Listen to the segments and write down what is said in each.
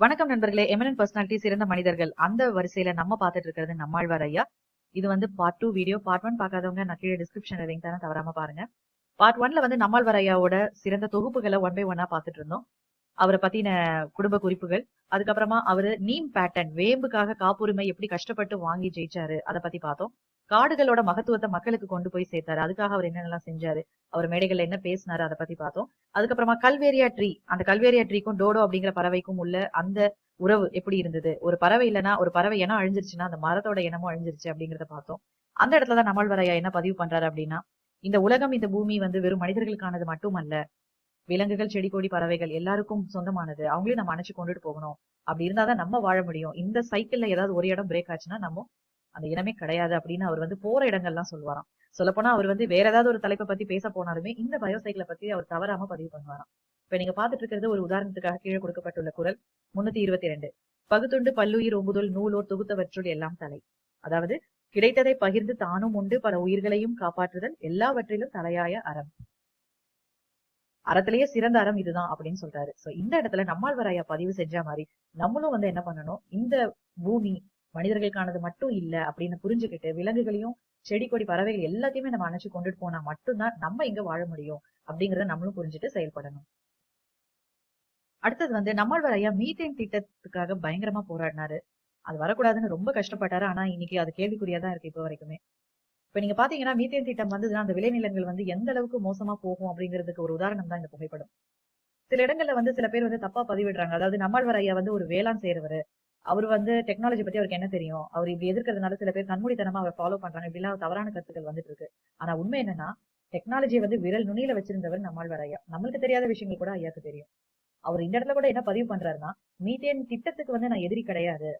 வணக்கம் நண்பர்களே. எமினன் பர்சனாலிட்டி சிறந்த மனிதர்கள். அந்த வரிசையில நம்ம பார்த்துட்டு இருக்கிறது நம்மாழ்வார் ஐயா. இது வந்து part two video part one பார்க்காதவங்க நான் கீழே டிஸ்கிரிப்ஷன் லிங்க் தானே தவறாம பாருங்க. பார்ட் ஒன்ல வந்து நம்மாழ்வார் ஐயாவோட சிறந்த தொகுப்புகளை ஒன் பை ஒன்னா பார்த்துட்டு இருந்தோம். அவரை பத்தின குடும்ப குறிப்புகள். அதுக்கப்புறமா அவரு நீம் பேட்டர்ன் வேம்புக்காக காப்புரிமை எப்படி கஷ்டப்பட்டு வாங்கி ஜெயிச்சாரு அதை பத்தி பார்த்தோம். காடுகளோட மகத்துவத்தை மக்களுக்கு கொண்டு போய் சேர்த்தாரு. அதுக்காக அவர் என்னென்னலாம் செஞ்சாரு? அவர் மேடைகள்ல என்ன பேசினாரு அதை பத்தி பார்த்தோம். அதுக்கப்புறமா கல்வேரியா ட்ரீ அந்த கல்வேரியா ட்ரீக்கும் டோடோ அப்படிங்கிற பறவைக்கும் உள்ள அந்த உறவு எப்படி இருந்தது? ஒரு பறவை இல்லைன்னா ஒரு பறவை இனம் அழிஞ்சிருச்சுன்னா அந்த மரத்தோட இனமும் அழிஞ்சிருச்சு அப்படிங்கிறத பார்த்தோம். அந்த இடத்துல தான் நம்மாழ்வாரையா என்ன பதிவு பண்றாரு அப்படின்னா இந்த உலகம் இந்த பூமி வந்து வெறும் மனிதர்களுக்கானது மட்டுமல்ல விலங்குகள் செடி கொடி பறவைகள் எல்லாருக்கும் சொந்தமானது. அவங்களையும் நம்ம அணைச்சு கொண்டுட்டு போகணும். அப்படி இருந்தாதான் நம்ம வாழ முடியும். இந்த சைக்கிள்ல ஏதாவது ஒரு இடம் பிரேக் ஆச்சுன்னா நம்ம அந்த இனமே கிடையாது அப்படின்னு அவர் வந்து போற இடங்கள்லாம் சொல்லுவாராம். சொல்லப்போனா அவர் வந்து வேற ஏதாவது ஒரு தலைப்பை பத்தி பேச போனாலுமே இந்த பயோசைக்கிளை பத்தி அவர் தவறாம பதிவு பண்ணுவாராம். இப்ப நீங்க பாத்துட்டு இருக்கிறது ஒரு உதாரணத்துக்காக கீழே கொடுக்கப்பட்டுள்ள குரல் முன்னூத்தி இருபத்தி ரெண்டு பகுத்துண்டு பல்லுயிர் ஒம்புதல் நூலோர் தொகுத்தவற்றுள் எல்லாம் தலை. அதாவது கிடைத்ததை பகிர்ந்து தானும் உண்டு பல உயிர்களையும் காப்பாற்றுதல் எல்லாவற்றிலும் தலையாய அறம். அறத்திலேயே சிறந்த அறம் இதுதான் அப்படின்னு சொல்றாரு. சோ இந்த இடத்துல நம்மாழ்வராயா பதிவு செஞ்ச மாதிரி நம்மளும் வந்து என்ன பண்ணணும்? இந்த பூமி மனிதர்களுக்கானது மட்டும் இல்ல அப்படின்னு புரிஞ்சுக்கிட்டு விலங்குகளையும் செடி கொடி பறவைகள் எல்லாத்தையுமே நம்ம அணைச்சு கொண்டுட்டு போனா மட்டும்தான் நம்ம இங்க வாழ முடியும் அப்படிங்கறத நம்மளும் புரிஞ்சுட்டு செயல்படணும். அடுத்தது வந்து நம்மாழ்வார் ஐயா மீத்தேன் திட்டத்துக்காக பயங்கரமா போராடினாரு. அது வரக்கூடாதுன்னு ரொம்ப கஷ்டப்பட்டாரு. ஆனா இன்னைக்கு அது கேள்விக்குறியா தான் இருக்கு இப்போ வரைக்குமே. இப்ப நீங்க பாத்தீங்கன்னா மீத்தேன் திட்டம் வந்ததுன்னா அந்த விளைநிலங்கள் வந்து எந்த அளவுக்கு மோசமா போகும் அப்படிங்கிறதுக்கு ஒரு உதாரணம் தான் இந்த புகைப்படம். சில இடங்கள்ல வந்து சில பேர் வந்து தப்பா பதிவிடுறாங்க. அதாவது நம்மாழ்வார் ஐயா வந்து ஒரு வேளாண் செய்யறவர் அவர் வந்து டெக்னாலஜி பத்தி அவருக்கு என்ன தெரியும்? அவர் இப்படி எதிர்க்கிறதுனால சில பேர் கண்மூடித்தனமா அவர் ஃபாலோ பண்றாங்க. இப்படிலாம் தவறான கருத்துக்கள் வந்துட்டு இருக்கு. ஆனா உண்மை என்னன்னா டெக்னாலஜியை வந்து விரல் நுனியில வச்சிருந்தவர் நம்மாழ்வார் ஐயா. நம்மளுக்கு தெரியாத விஷயங்கள் கூட ஐயாக்கு தெரியும். அவர் இந்த இடத்துல கூட என்ன பதிவு பண்றாருன்னா மீத்தேன் திட்டத்துக்கு வந்து நான் எதிரி கிடையாது.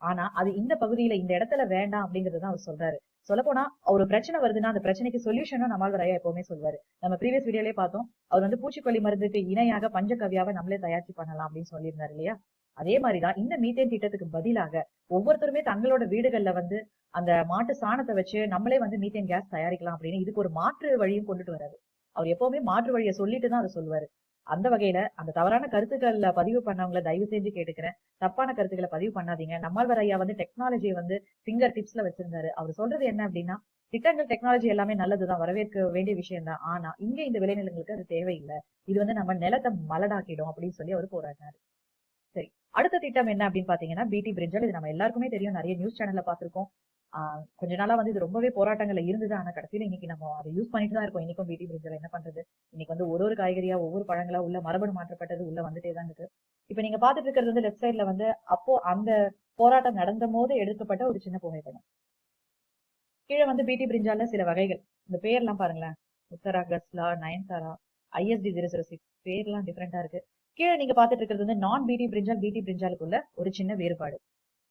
ஆனா அது இந்த பகுதியில இந்த இடத்துல வேண்டாம் அப்படிங்கறத அவர் சொல்றாரு. சொல்ல போனா ஒரு பிரச்சனை வருதுன்னா அந்த பிரச்சனைக்கு சொல்யூஷனும் நம்மால் ஐயா எப்பவுமே சொல்வாரு. நம்ம ப்ரீவியஸ் வீடியோலயே பார்த்தோம். அவர் வந்து பூச்சிக்கொல்லி மருந்துக்கு இணையாக பஞ்சகவியாவை நம்மளே தயாரிச்சு பண்ணலாம் அப்படின்னு சொல்லியிருந்தாரு இல்லையா? அதே மாதிரிதான் இந்த மீத்தேன் திட்டத்துக்கு பதிலாக ஒவ்வொருத்தருமே தங்களோட வீடுகள்ல வந்து அந்த மாட்டு சாணத்தை வச்சு நம்மளே வந்து மீத்தேன் கேஸ் தயாரிக்கலாம் அப்படின்னு இதுக்கு ஒரு மாற்று வழியும் கொண்டுட்டு வராது அவர் எப்பவுமே மாற்று வழியை சொல்லிட்டு தான் அதை சொல்லுவாரு. அந்த வகையில அந்த தவறான கருத்துக்கள்ல பதிவு பண்ணவங்கள தயவு செஞ்சு கேட்டுக்கிறேன். தப்பான கருத்துக்களை பதிவு பண்ணாதீங்க. நம்மால்வர் ஐயா வந்து டெக்னாலஜியை வந்து ஃபிங்கர் டிப்ஸ்ல வச்சிருந்தாரு. அவர் சொல்றது என்ன அப்படின்னா திட்டங்கள் டெக்னாலஜி எல்லாமே நல்லதுதான் வரவேற்க வேண்டிய விஷயம் தான் ஆனா இங்க இந்த விளைநிலங்களுக்கு அது தேவையில்லை. இது வந்து நம்ம நிலத்தை மலடாக்கிடும் அப்படின்னு சொல்லி அவர் போராடினாரு. சரி அடுத்த திட்டம் என்ன அப்படின்னு பாத்தீங்கன்னா பிடி பிரிஞ்சல் இது நம்ம எல்லாருக்குமே தெரியும். நிறைய நியூஸ் சேனல்ல பாத்திருக்கோம். கொஞ்ச நாளா வந்து இது ரொம்பவே போராட்டங்கள்ல இருந்தது. ஆனா கடைசியில இன்னைக்கு நம்ம அதை யூஸ் பண்ணிட்டு தான் இருக்கோம். இன்னைக்கும் பிடி பிரிஞ்சல் என்ன பண்றது? இன்னைக்கு வந்து ஒரு ஒரு காய்கறியா ஒவ்வொரு பழங்களா உள்ள மரபணு மாற்றப்பட்டது உள்ள வந்துட்டே தான் இருக்கு. இப்ப நீங்க பாத்துட்டு இருக்கிறது வந்து லெஃப்ட் சைட்ல வந்து அப்போ அந்த போராட்டம் நடந்த போது எடுக்கப்பட்ட ஒரு சின்ன புகைப்படம். கீழே வந்து பிடி பிரிஞ்சால சில வகைகள். இந்த பேர்லாம் பாருங்களேன். Uttara கஸ்லா Nayanthara IST zero zero six பேர்லாம் டிஃப்ரெண்டா இருக்கு. கீழே நீங்க பாத்துட்டு இருக்கிறது வந்து நான் பிடி பிரிஞ்சால் பிடி பிரிஞ்சாலுக்குள்ள ஒரு சின்ன வேறுபாடு.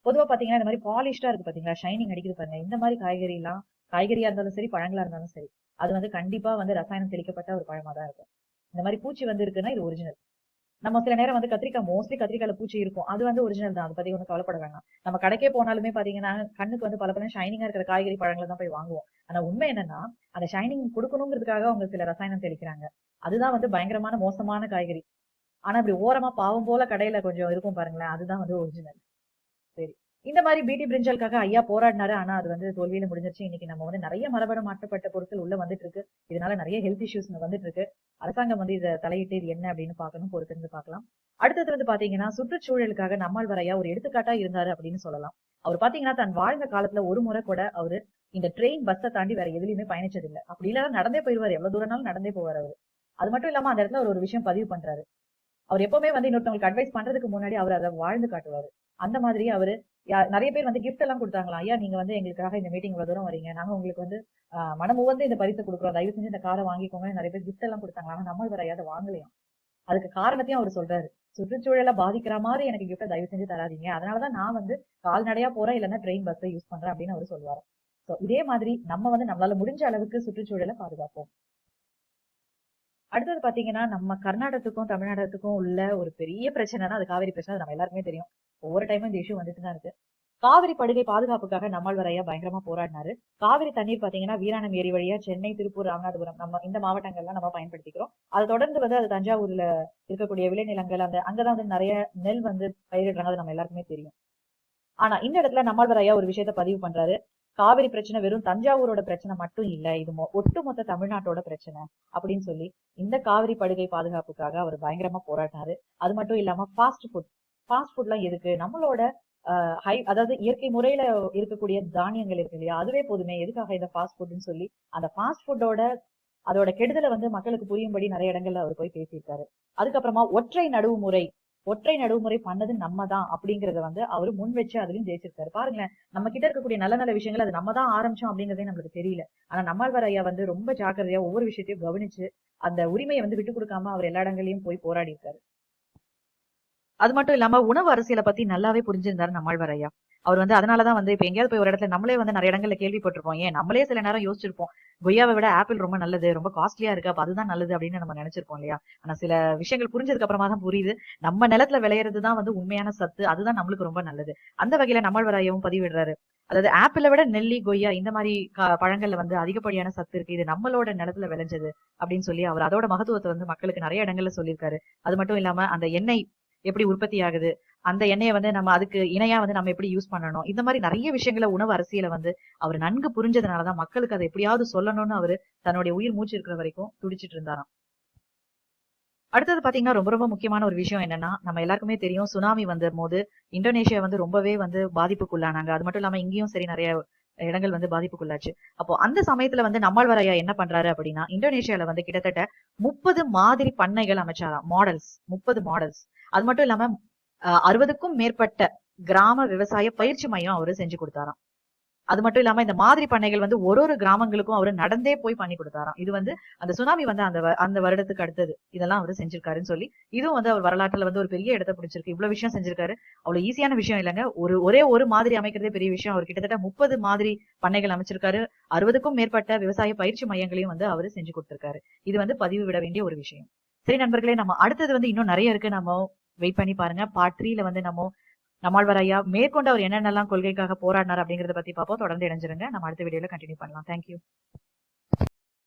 பொதுவா பாத்தீங்கன்னா இந்த மாதிரி பாலிஷ்டா இருக்கு பாத்தீங்களா ஷைனிங் அடிக்குது பாருங்க. இந்த மாதிரி காய்கறி எல்லாம் காய்கறியா இருந்தாலும் சரி பழங்களா இருந்தாலும் சரி அது வந்து கண்டிப்பா வந்து ரசாயனம் தெளிக்கப்பட்ட ஒரு பழமா தான் இருக்கும். இந்த மாதிரி பூச்சி வந்து இருக்குன்னா இது ஒரிஜினல் நம்ம சில நேரம் வந்து கத்திரிக்காய் மோஸ்ட்லி கத்திரிக்காயில பூச்சி இருக்கும். அது வந்து ஒரிஜினல் தான். அதை பத்தி ஒன்றும் கவலைப்பட வேண்டாம் நம்ம கடைக்கே போனாலுமே பாத்தீங்கன்னா கண்ணுக்கு வந்து பல பல ஷைனிங்கா இருக்கிற காய்கறி பழங்களை தான் போய் வாங்குவோம். ஆனா உண்மை என்னன்னா அந்த ஷைனிங் கொடுக்கணுங்கிறதுக்காக அவங்க சில ரசாயனம் தெளிக்கிறாங்க. அதுதான் வந்து பயங்கரமான மோசமான காய்கறி. ஆனா இப்படி ஓரமா பாவம் போல கடையில கொஞ்சம் இருக்கும் பாருங்களேன் அதுதான் வந்து ஒரிஜினல் சரி. இந்த மாதிரி பிடி பிரிஞ்சலுக்காக ஐயா போராடினாரு. ஆனா அது வந்து தோல்வியில முடிஞ்சிருச்சு. இன்னைக்கு நம்ம வந்து நிறைய மரபணு மாற்றப்பட்ட பொருட்கள் உள்ள வந்துட்டு இருக்கு. இதனால நிறைய ஹெல்த் இஷ்யூஸ் வந்துட்டு இருக்கு. அரசாங்கம் வந்து இதை தலையிட்டு இது என்ன அப்படின்னு பார்க்கணும் பொறுத்திருந்து பார்க்கலாம். அடுத்தது வந்து பாத்தீங்கன்னா சுற்றுச்சூழலுக்காக நம்மால் வரையா ஒரு எடுத்துக்காட்டா இருந்தாரு அப்படின்னு சொல்லலாம். அவர் பாத்தீங்கன்னா தன் வாழ்ந்த காலத்துல ஒரு முறை கூட அவரு இந்த ட்ரெயின் பஸ்ஸை தாண்டி வேற எதுலயுமே பயணிச்சது இல்லை அப்படி இல்லைன்னா நடந்தே போயிருவாரு எவ்வளவு தூரம்னாலும் நடந்தே போவார் அவரு. அது மட்டும் இல்லாம அந்த இடத்துல ஒரு விஷயம் பதிவு பண்றாரு. அவர் எப்பவுமே வந்து இன்னொருத்தவங்களுக்கு அட்வைஸ் பண்றதுக்கு முன்னாடி அவர் அதை வாழ்ந்து காட்டுவாரு. அந்த மாதிரி அவரு நிறைய பேர் வந்து கிஃப்ட் எல்லாம் கொடுத்தாங்களா ஐயா நீங்க வந்து எங்களுக்காக இந்த மீட்டிங் இவ்வளவு தூரம் வரீங்க நாங்க உங்களுக்கு வந்து மனம் வந்து இந்த பரிசு கொடுக்குறோம். தயவு செஞ்சு இந்த காரை வாங்கிக்கோங்க. நிறைய பேர் கிஃப்ட் எல்லாம் கொடுத்தாங்களா ஆனா நம்ம வேற ஐயா வாங்கலையும். அதுக்கு காரணத்தையும் அவர் சொல்றாரு. சுற்றுச்சூழலை பாதிக்கிற மாதிரி எனக்கு கிஃப்ட தயவு செஞ்சு தராதீங்க. அதனாலதான் நான் வந்து கால்நடையா போறேன் இல்லைன்னா ட்ரெயின் பஸ்ஸை யூஸ் பண்றேன் அப்படின்னு அவர் சொல்லுவாரு. சோ இதே மாதிரி நம்ம வந்து நம்மளால முடிஞ்ச அளவுக்கு சுற்றுச்சூழலை பாதுகாப்போம். அடுத்தது பாத்தீங்கன்னா நம்ம கர்நாடகத்துக்கும் தமிழ்நாடகத்துக்கும் உள்ள ஒரு பெரிய பிரச்சனைனா அது காவிரி பிரச்சனை. அது நம்ம எல்லாருக்குமே தெரியும். ஒவ்வொரு டைமும் இந்த இஷ்யூ வந்துட்டு தான் இருக்கு. காவிரி படுகை பாதுகாப்புக்காக நம்மாழ்வார் ஐயா பயங்கரமா போராடினாரு. காவிரி தண்ணீர் பாத்தீங்கன்னா வீராணம் ஏரி வழியா சென்னை திருப்பூர் ராமநாதபுரம் நம்ம இந்த மாவட்டங்கள்லாம் நம்ம பயன்படுத்திக்கிறோம். அதை தொடர்ந்து வந்து அது தஞ்சாவூர்ல இருக்கக்கூடிய விளைநிலங்கள் அந்த அங்கதான் வந்து நிறைய நெல் வந்து பயிரிடுறாங்க அது நம்ம எல்லாருக்குமே தெரியும். ஆனா இந்த இடத்துல நம்மாழ்வார் ஐயா ஒரு விஷயத்த பதிவு பண்றாரு. காவிரி பிரச்சனை வெறும் தஞ்சாவூரோட பிரச்சனை மட்டும் இல்ல இது ஒட்டுமொத்த தமிழ்நாட்டோட பிரச்சனை அப்படின்னு சொல்லி இந்த காவிரி படுகை பாதுகாப்புக்காக அவர் பயங்கரமா போராடினாரு. அது மட்டும் இல்லாம ஃபாஸ்ட் ஃபுட் ஃபாஸ்ட் ஃபுட்லாம் எதுக்கு? நம்மளோட ஹை அதாவது இயற்கை முறையில இருக்கக்கூடிய தானியங்கள் இருக்கு இல்லையா? அதுவே போதுமே. எதுக்காக இந்த ஃபாஸ்ட் ஃபுட்னு சொல்லி? அந்த ஃபாஸ்ட் ஃபுட்டோட அதோட கெடுதலை வந்து மக்களுக்கு புரியும்படி நிறைய இடங்கள்ல அவர் போய் பேசியிருக்காரு. அதுக்கப்புறமா ஒற்றை நடுவு முறை ஒற்றை நடுவுமுறை பண்ணது நம்ம தான் அப்படிங்கறத வந்து அவர் முன் வச்சு அதுலயும் ஜெயிச்சிருக்காரு. பாருங்களேன் நம்ம கிட்ட இருக்கக்கூடிய நல்ல நல்ல விஷயங்கள் அது நம்ம தான் ஆரம்பிச்சோம் அப்படிங்கறதே நம்மளுக்கு தெரியல. ஆனா நம்மாழ்வார் ஐயா வந்து ரொம்ப ஜாக்கிரதையா ஒவ்வொரு விஷயத்தையும் கவனிச்சு அந்த உரிமையை வந்து விட்டு கொடுக்காம அவர் எல்லா இடங்களையும் போய் போராடி இருக்காரு அது மட்டும் இல்லாம உணவு அரசியலை பத்தி நல்லாவே புரிஞ்சிருந்தாரு நம்மாழ்வார் அவர் வந்து அதனாலதான் வந்து இப்ப எங்கேயாவது போய் ஒரு இடத்துல நம்மளே வந்து நிறைய இடங்கள்ல கேள்விப்பட்டிருப்போம் ஏன் நம்மளே சில நேரம் யோசிச்சிருப்போம். கொய்யாவை விட ஆப்பிள் ரொம்ப நல்லது ரொம்ப காஸ்ட்லியா இருக்கு அப்ப அதுதான் நல்லது அப்படின்னு நம்ம நினைச்சிருப்போம் இல்லையா? ஆனா சில விஷயங்கள் புரிஞ்சதுக்கு அப்புறமா தான் புரியுது. நம்ம நிலத்துல விளையிறது தான் வந்து உண்மையான சத்து அதுதான் நம்மளுக்கு ரொம்ப நல்லது. அந்த வகையில நம்மாழ்வார் பதிவிடுறாரு. அதாவது ஆப்பிளை விட நெல்லி கொய்யா இந்த மாதிரி கா- பழங்கள்ல வந்து அதிகப்படியான சத்து இருக்கு. இது நம்மளோட நிலத்துல விளைஞ்சது அப்படின்னு சொல்லி அவர் அதோட மகத்துவத்தை வந்து மக்களுக்கு நிறைய இடங்கள்ல சொல்லியிருக்காரு. அது மட்டும் இல்லாம அந்த எண்ணெய் எப்படி உற்பத்தி ஆகுது? அந்த எண்ணெயை வந்து நம்ம அதுக்கு இணையா வந்து நம்ம எப்படி யூஸ் பண்ணணும்? இந்த மாதிரி நிறைய விஷயங்களை உணவு அரசியல வந்து அவர் நன்கு புரிஞ்சதுனாலதான் மக்களுக்கு அதை எப்படியாவது சொல்லணும்னு அவரு தன்னுடைய உயிர் மூச்சு இருக்கிற வரைக்கும் துடிச்சிட்டு இருந்தாராம். அடுத்தது பாத்தீங்கன்னா ரொம்ப ரொம்ப முக்கியமான ஒரு விஷயம் என்னன்னா நம்ம எல்லாருக்குமே தெரியும் சுனாமி வந்த போது இந்தோனேஷியா வந்து ரொம்பவே வந்து பாதிப்புக்குள்ளானாங்க. அது மட்டும் இல்லாம இங்கேயும் சரி நிறைய இடங்கள் வந்து பாதிப்புக்குள்ளாச்சு. அப்போ அந்த சமயத்துல வந்து நம்மாழ்வார் ஐயா என்ன பண்றாரு அப்படின்னா இந்தோனேஷியால வந்து கிட்டத்தட்ட முப்பது மாதிரி பண்ணைகள் அமைச்சாராம் மாடல்ஸ் முப்பது மாடல்ஸ் அது மட்டும் இல்லாம அறுபதுக்கும் மேற்பட்ட கிராம விவசாய பயிற்சி மையம் அவரு செஞ்சு கொடுத்தாராம். அது மட்டும் இல்லாம இந்த மாதிரி பண்ணைகள் வந்து ஒரு ஒரு கிராமங்களுக்கும் அவரு நடந்தே போய் பண்ணி கொடுத்தாராம். இது வந்து அந்த சுனாமி வந்து அந்த வ- அந்த வருடத்துக்கு அடுத்தது. இதெல்லாம் அவர் செஞ்சிருக்காருன்னு சொல்லி இதுவும் வந்து அவர் வரலாற்றுல வந்து ஒரு பெரிய இடத்தை பிடிச்சிருக்கு. இவ்வளவு விஷயம் செஞ்சிருக்காரு. அவ்வளவு ஈஸியான விஷயம் இல்லைங்க. ஒரு ஒரே ஒரு மாதிரி அமைக்கிறதே பெரிய விஷயம். அவர் கிட்டத்தட்ட முப்பது மாதிரி பண்ணைகள் அமைச்சிருக்காரு. அறுபதுக்கும் மேற்பட்ட விவசாய பயிற்சி மையங்களையும் வந்து அவர் செஞ்சு கொடுத்திருக்காரு. இது வந்து பதிவு விட வேண்டிய ஒரு விஷயம். சரி நண்பர்களே நம்ம அடுத்தது வந்து இன்னும் நிறைய இருக்கு. நம்ம வெயிட் பண்ணி பாருங்க. பார்ட் த்ரீல வந்து நம்ம நம்மாழ்வார் ஐயா மேற்கொண்டு அவர் என்னென்னலாம் கொள்கைக்காக போராடினார் அப்படிங்கறத பத்தி பார்ப்போம். தொடர்ந்து இணைஞ்சிருங்க. நம்ம அடுத்த வீடியோல கண்டினியூ பண்ணலாம். தேங்க்யூ